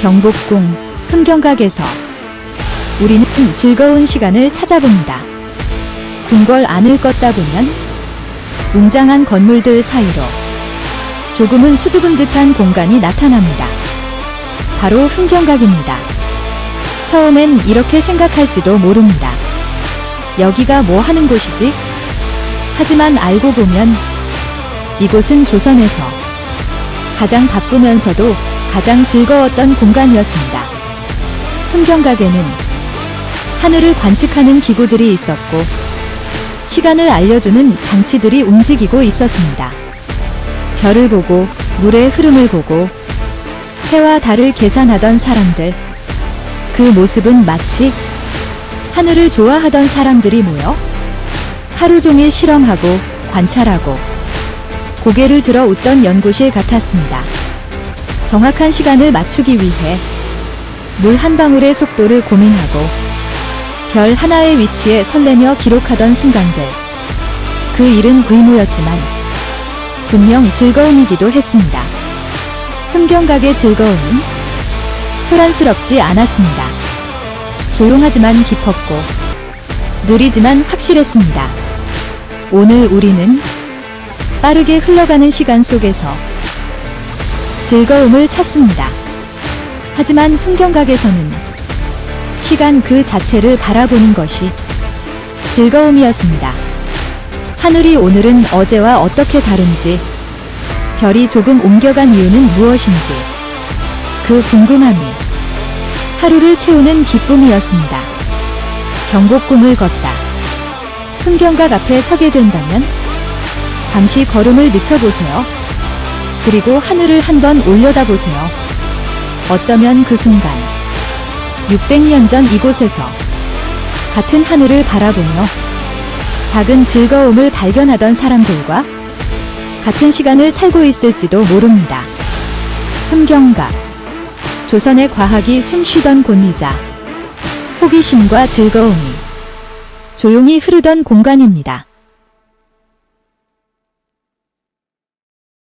경복궁, 흥경각에서 우리는 즐거운 시간을 찾아봅니다. 궁궐 안을 걷다 보면 웅장한 건물들 사이로 조금은 수줍은 듯한 공간이 나타납니다. 바로 흥경각입니다. 처음엔 이렇게 생각할지도 모릅니다. 여기가 뭐 하는 곳이지? 하지만 알고 보면 이곳은 조선에서 가장 바쁘면서도 가장 즐거웠던 공간이었습니다. 흥경각에는 하늘을 관측하는 기구들이 있었고 시간을 알려주는 장치들이 움직이고 있었습니다. 별을 보고 물의 흐름을 보고 해와 달을 계산하던 사람들 그 모습은 마치 하늘을 좋아하던 사람들이 모여 하루 종일 실험하고 관찰하고 고개를 들어 웃던 연구실 같았습니다. 정확한 시간을 맞추기 위해 물 한 방울의 속도를 고민하고 별 하나의 위치에 설레며 기록하던 순간들. 그 일은 의무였지만 분명 즐거움이기도 했습니다. 흥경각의 즐거움은 소란스럽지 않았습니다. 조용하지만 깊었고 느리지만 확실했습니다. 오늘 우리는 빠르게 흘러가는 시간 속에서 즐거움을 찾습니다. 하지만 흥경각에서는 시간 그 자체를 바라보는 것이 즐거움이었습니다. 하늘이 오늘은 어제와 어떻게 다른지, 별이 조금 옮겨간 이유는 무엇인지, 그 궁금함이 하루를 채우는 기쁨이었습니다. 경복궁을 걷다. 흥경각 앞에 서게 된다면 잠시 걸음을 늦춰보세요. 그리고 하늘을 한번 올려다보세요. 어쩌면 그 순간 600년 전 이곳에서 같은 하늘을 바라보며 작은 즐거움을 발견하던 사람들과 같은 시간을 살고 있을지도 모릅니다. 흥경각 조선의 과학이 숨쉬던 곳이자 호기심과 즐거움이 조용히 흐르던 공간입니다.